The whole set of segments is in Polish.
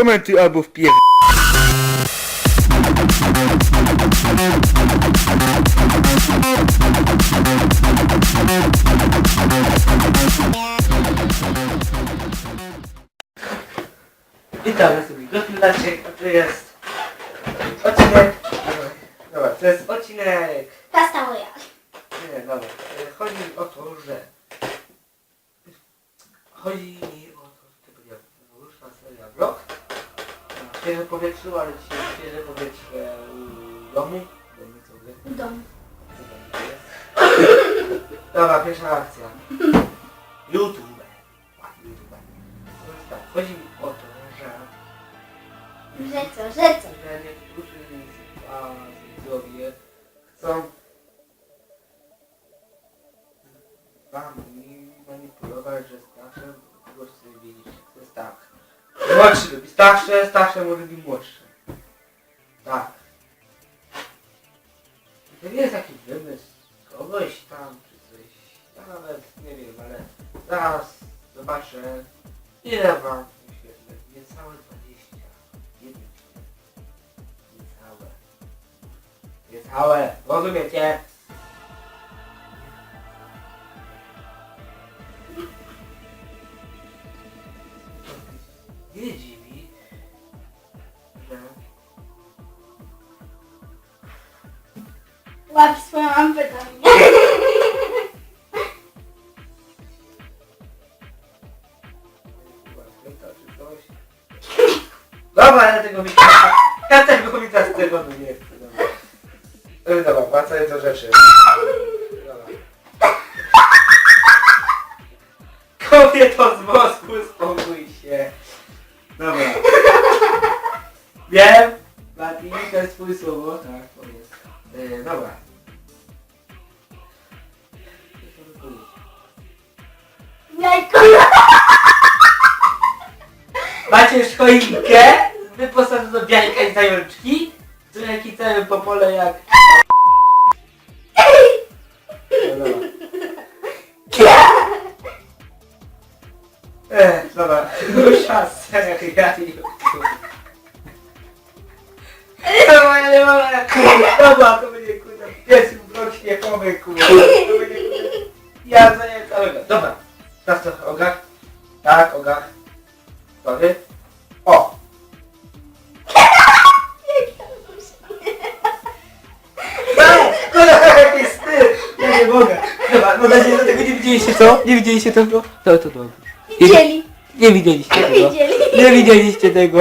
komentuj albo wpier... Witamy sobie gospodarcie, to jest odcinek. Dobra, to jest odcinek. Pasta moja. Nie, dobra. Chodzi o to, że. Chodzi mi o to, że to będzie różna seria vlog. Świeże powietrzu, ale dzisiaj świeże powietrze u domu. Domu co mówię? Dom. Co tam jest? Dobra, pierwsza akcja. YouTube. YouTube. To jest tak, chodzi mi o to, że Że co, że co? że niektórzy z was widzowie chcą wami manipulować, że starsze kogoś sobie widzicie. To jest tak. Młodszy lubi starsze, starsze mu lubi młodsze. Tak. To nie jest jakiś wymysł kogoś tam czy coś. Ja nawet nie wiem, ale zaraz zobaczę ile wam wyświetlę. Niecałe 20. Jednym Niecałe. Niecałe. Rozumiecie? Nie dziwi, że Łap swoją amfetaminę. Dobra, ja tego wita. Ja tego wita z tego nie chcę. Dobra. No dobra, wracając do rzeczy. Kobieto z mózgu, spokój Wiem, Mati, to jest twój słowo, tak, to jest. Yy, dobra. Macie już choinkę wyposażoną w jajka i zajączki, które kicają po pole jak... No dobra. Ech, dobra, YouTube. Dobra, ja nie mogę. Dobra, to będzie kurde pierwszy vlog śmiechowy, kurde. To będzie kurde... Ja za nie całego. Dobra, teraz trochę ogach. Tak, ogach. Sorry. O! Ej, Kurde, jaki wstyd! Ja nie mogę. Dobra, mam nadzieję, że tego nie widzieliście, co? Nie widzieliście tego? To, to dobrze. Widzieli. Nie widzieliście tego. Widzieli. Nie widzieliście tego.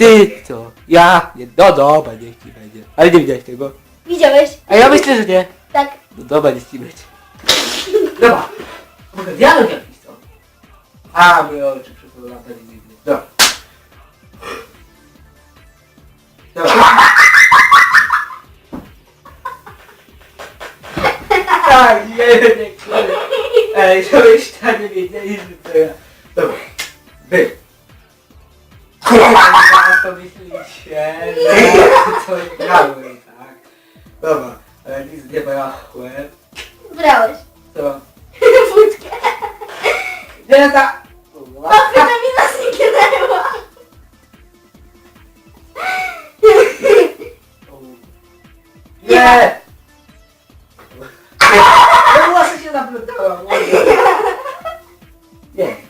Ty co? Ja? Nie, no dobra, niech ci będzie. Ale nie widziałeś tego. Widziałeś? A ja myślę, że nie. Tak. No dobra, niech ci będzie. Dobra. Mogę dialog jakiś co? A, moje oczy latem nie widzę. Dobra. Dobra. Tak, nie wiem, kurde. Ej, żebyście nie wiedzieli, że to ja. Dobra. Wy. Teraz to myślicie, że co nie grałem, tak? Dobra, ale nic nie brałem. Brałeś. Co? Wódkę. Nie ta... Amfetamina zniknęła. Nie! Ja włosy się zaplątała. Nie.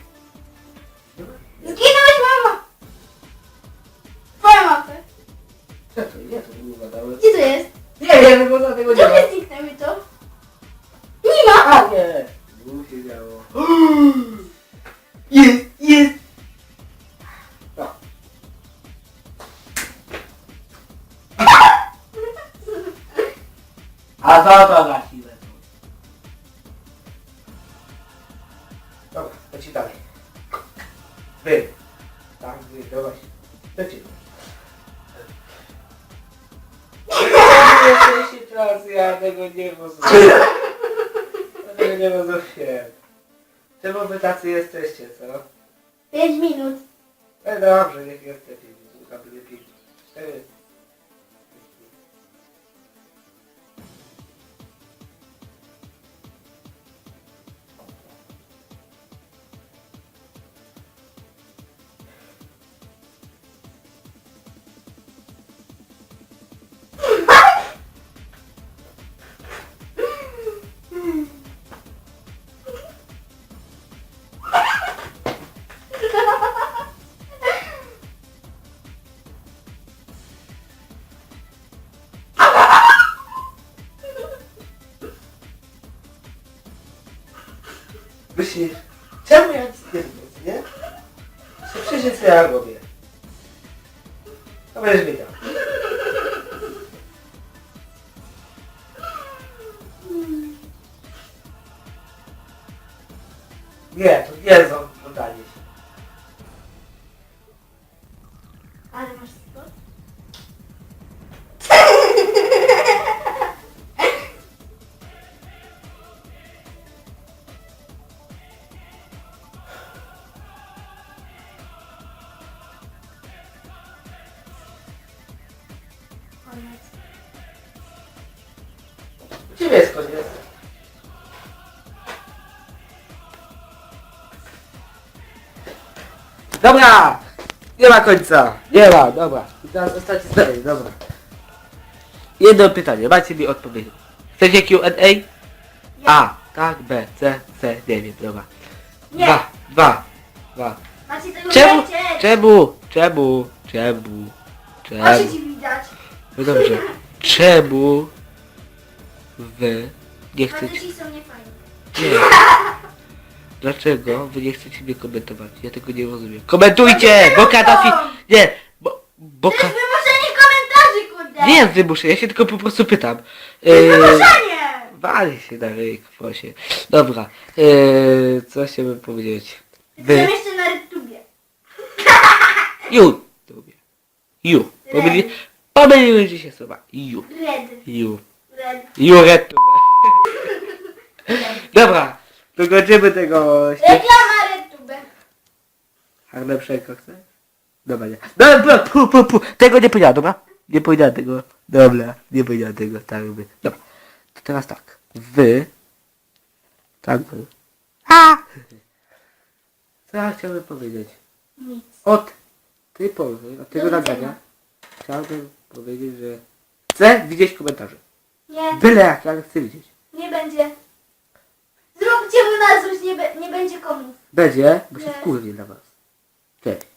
Nie, nie gadały. Gdzie to jest? Nie wiem, bo za tego nie ma. Czemu zniknęły to? Nie ma. A nie! Tu się działo. Jest, jest! No. A co to za siłę? Nie nie rozumiem. Czemu wy tacy jesteście, co? Myślisz, czemu ja nic nie robię, nie? Przecież co ja robię. To będziesz wiedział. Nie, to nie Koniec. Ciebie jest koniec. Dobra! Nie ma końca. Nie ma, dobra. I teraz ostatnie zdanie, dobra. Jedno pytanie, macie mi odpowiedzieć. Chcecie Q&A? A, tak, B, C, C, nie wiem, dobra. Nie. Dwa, dwa, dwa. Macie tego Czemu? lecieć. Czemu? Czemu? Czemu? Czemu? No dobrze. Czemu wy nie chcecie... Faceci są niefajni. Nie. Dlaczego wy nie chcecie mnie komentować? Ja tego nie rozumiem. Komentujcie! Bo Kadafi... Nie! Bo... Bo To ka... jest wymuszenie komentarzy, kurde. Nie jest wymuszę, ja się tylko po prostu pytam. Yy, wymuszenie. Wali się na ryj, kwosie. Dobra. Yy, co chciałbym powiedzieć? Wy... Jestem jeszcze na rytubie. Ju. Ju. Pomyli... Pomyliły się słowa. Ju. Red. Ju. Red. Juret. Dobra. Dokończymy tego... Reklama rytubę. A lepszego chce? Dobra, nie. Dobra, pu, pu, pu. Tego nie powiedziałem, dobra? Nie powiedziałem tego. Dobra, nie powiedziałem tego, tak by. Dobra. To teraz tak. Wy. Tak wy. A! Co ja chciałbym powiedzieć? Nic. Od tej pory, od tego nagrania, chciałbym powiedzieć, że chcę widzieć komentarze. Nie. Byle jak, ale chcę widzieć. Nie będzie. Zróbcie mu na złość, nie, be, nie będzie komu. Będzie, bo się Nie. wkurwię dla was. Cześć.